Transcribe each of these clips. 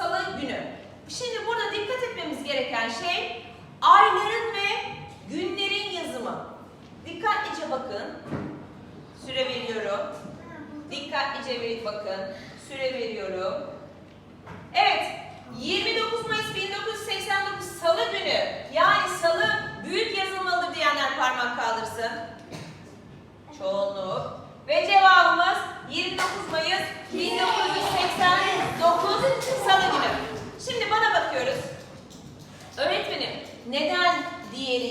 Salı günü. Şimdi burada dikkat etmemiz gereken şey ayların ve günlerin yazımı. Dikkatlice bakın. Süre veriyorum. Dikkatlice bir bakın. Süre veriyorum. Evet. 29 Mayıs 1989 Salı günü. Yani Salı büyük yazılmalıdır diyenler parmak kaldırsın. Çoğunluk. Ve cevabımız 29 Mayıs 1989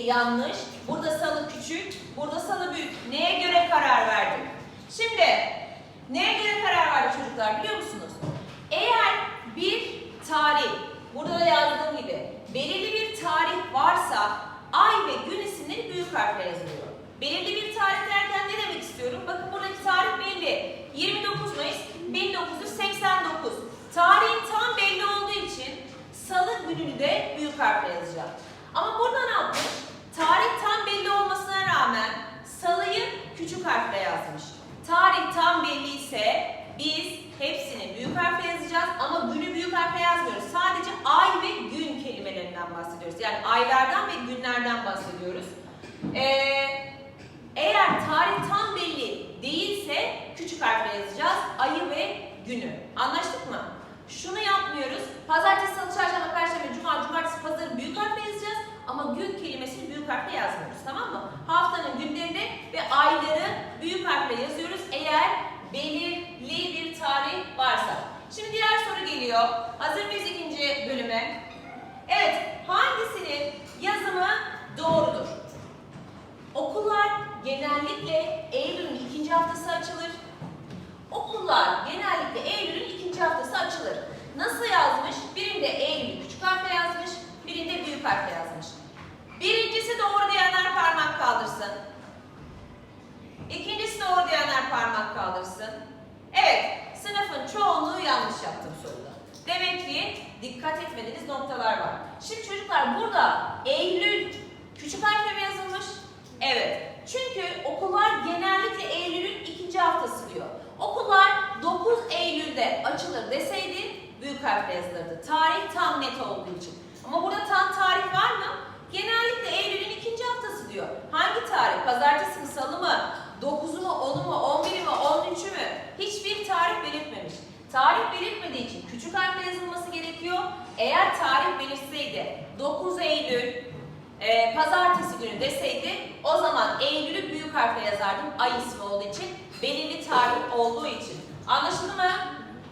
yanlış? Burada salı küçük, burada salı büyük. Neye göre karar verdim? Şimdi neye göre karar verdi çocuklar biliyor musunuz? Eğer bir tarih, burada da yazdığım gibi belirli bir tarih varsa ay ve gün isimleri büyük harfle yazılıyor. Belirli bir tarih derken ne demek istiyorum? Bakın buradaki tarih belli. 29 Mayıs 1989. Tarihin tam belli olduğu için salı gününü de büyük harfle yazacağım. Ama burada ne yapmış? Tarih tam belli olmasına rağmen salıyı küçük harfle yazmış. Tarih tam belli ise biz hepsini büyük harfle yazacağız ama günü büyük harfle yazmıyoruz. Sadece ay ve gün kelimelerinden bahsediyoruz. Yani aylardan ve günlerden bahsediyoruz. Ee, eğer tarih tam belli değilse küçük harfle yazacağız ayı ve günü. Anlaştık mı? Şunu yapmıyoruz. Pazartesi, salı, çarşamba, perşembe, cuma, cumartesi, pazarı büyük harfle yazacağız. Ama gün kelimesini büyük harfle yazmıyoruz. Tamam mı? Haftanın günlerini ve ayları büyük harfle yazıyoruz. Eğer belirli bir tarih varsa. Şimdi diğer soru geliyor. Hazır mıyız ikinci bölüme? Evet. Hangisinin yazımı doğrudur? Okullar genellikle Eylül'ün ikinci haftası açılır. Okullar genellikle Eylül'ün ikinci haftası açılır. Nasıl yazmış? Birinde Eylül küçük harfle yazmış, birinde büyük harfle yazmış. Birincisi doğru diyenler parmak kaldırsın. İkincisi doğru diyenler parmak kaldırsın. Evet, sınıfın çoğunluğu yanlış yaptım soruda. Demek ki dikkat etmediğiniz noktalar var. Şimdi çocuklar burada Eylül küçük harfle mi yazılmış? Evet. Çünkü okullar genellikle Eylül'ün ikinci haftası diyor. Okullar 9 Eylül'de açılır deseydi büyük harfle yazılırdı. Tarih tam net olduğu için. Ama burada tam tarih var mı? Genellikle Eylül'ün ikinci haftası diyor. Hangi tarih? Pazartesi mi, salı mı? 9'u mu, 10'u mu, 11'i mi, 13'ü mü? Hiçbir tarih belirtmemiş. Tarih belirtmediği için küçük harfle yazılması gerekiyor. Eğer tarih belirtseydi 9 Eylül, e, pazartesi günü deseydi o zaman Eylül'ü büyük harfle yazardım. Ay ismi olduğu için, belirli tarih olduğu için. Anlaşıldı mı?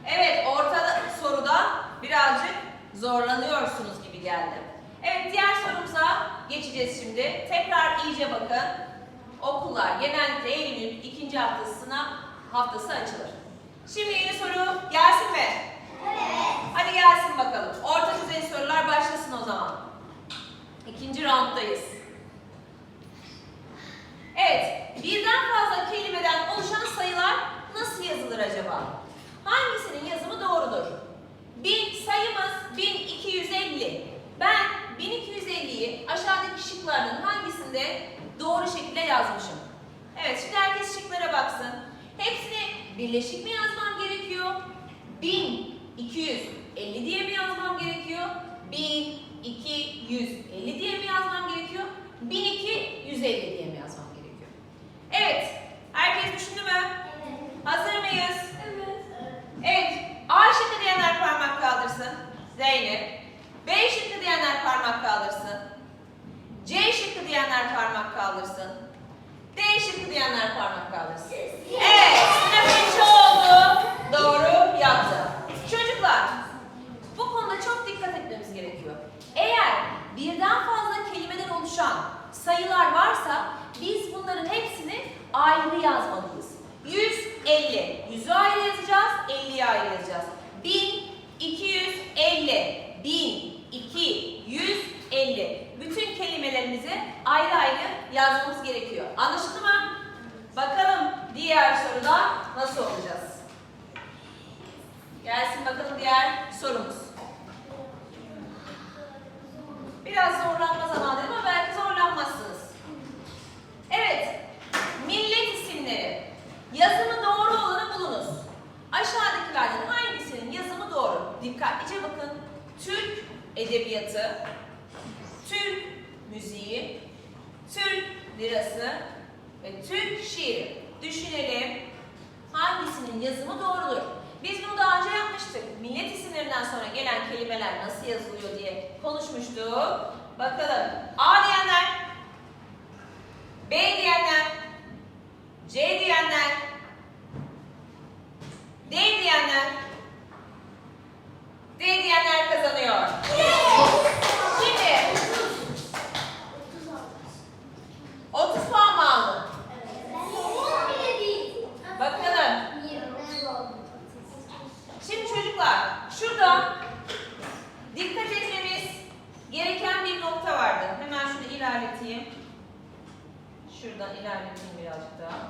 Evet, orta soruda birazcık zorlanıyorsunuz gibi geldi. Evet, diğer sorumuza geçeceğiz şimdi. Tekrar iyice bakın. Okullar genellikle Eylül'ün ikinci haftasına haftası açılır. Şimdi yeni soru gelsin mi? Hadi gelsin bakalım. Orta düzey sorular başlasın o zaman. İkinci rounddayız. Evet, birden fazla kelimeden oluşan sayılar nasıl yazılır acaba? Hangisinin yazımı doğrudur? Bin sayımız 1250. Ben 1250'yi aşağıdaki şıklardan hangisinde doğru şekilde yazmışım? Evet, şimdi herkes şıklara baksın. Hepsini birleşik mi yazmam gerekiyor? 1250 diye mi yazmam gerekiyor? 1250 diye mi yazmam gerekiyor? 1250 diye mi yazmam gerekiyor? Evet, herkes düşündü mü? Hazır mıyız? Evet, A şıkkı diyenler parmak kaldırsın. Zeynep. B şıkkı diyenler parmak kaldırsın. C şıkkı diyenler parmak kaldırsın. D şıkkı diyenler parmak kaldırsın. Evet, sınıfın çoğunluğu doğru yaptı. Çocuklar, bu konuda çok dikkat etmemiz gerekiyor. Eğer birden fazla kelimeden oluşan sayılar varsa biz bunların hepsini ayrı yazmalıyız. 150. 100'ü ayrı yazacağız, 50'yi ayrı yazacağız. 1250. 1250. Bütün kelimelerimizi ayrı ayrı yazmamız gerekiyor. Anlaşıldı mı? Bakalım diğer soruda nasıl olacağız? diğer sorumuz. Biraz zorlanma zamanı ama belki zorlanmazsınız. Evet, millet isimleri. Yazımı doğru olanı bulunuz. Aşağıdakilerden hangisinin yazımı doğru? Dikkatlice bakın. Türk edebiyatı, Türk müziği, Türk lirası ve Türk şiiri. Düşünelim. Hangisinin yazımı doğrudur? Biz bunu daha önce yapmıştık. Millet isimlerinden sonra gelen kelimeler nasıl yazılıyor diye konuşmuştuk. Bakalım. A diyenler, B diyenler, C diyenler, D diyenler, D diyenler kazanıyor. Şimdi 30 puan mı aldın? Bakalım. Şimdi çocuklar şurada dikkat etmemiz gereken bir nokta vardı. Hemen şunu ilerleteyim. Şuradan ilerleteyim birazcık daha.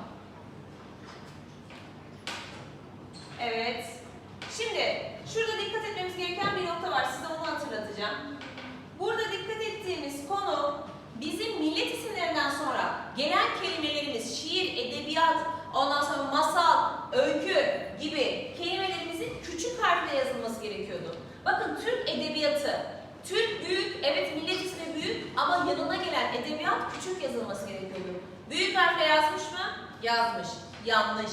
Evet. Şimdi şurada dikkat etmemiz gereken bir nokta var. Size onu hatırlatacağım. Burada dikkat ettiğimiz konu bizim millet isimlerinden sonra gelen kelimelerimiz şiir, edebiyat, ondan sonra masal, öykü gibi kelimelerimizin küçük harfle yazılması gerekiyordu. Bakın Türk edebiyatı, Türk büyük, evet millet ismi büyük ama yanına gelen edebiyat küçük. Büyük harfle yazmış mı? Yazmış. Yanlış.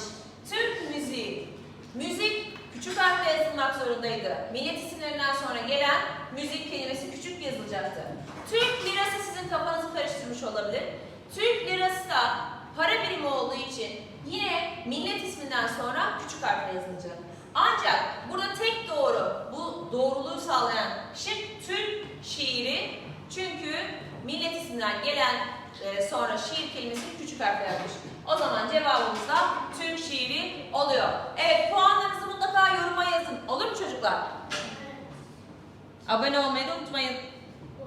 Türk müziği, müzik küçük harfle yazılmak zorundaydı. Millet isimlerinden sonra gelen müzik kelimesi küçük yazılacaktı. Türk lirası sizin kafanızı karıştırmış olabilir. Türk lirası da para birimi olduğu için yine millet isminden sonra küçük harfle yazılacak. Ancak burada tek doğru, bu doğruluğu sağlayan şık Türk şiiri çünkü millet isminden gelen e, sonra şiir kelimesi küçük harfle yazmış. O zaman cevabımız da Türk şiiri oluyor. Evet puanlarınızı mutlaka yoruma yazın. Olur mu çocuklar? Abone olmayı da unutmayın.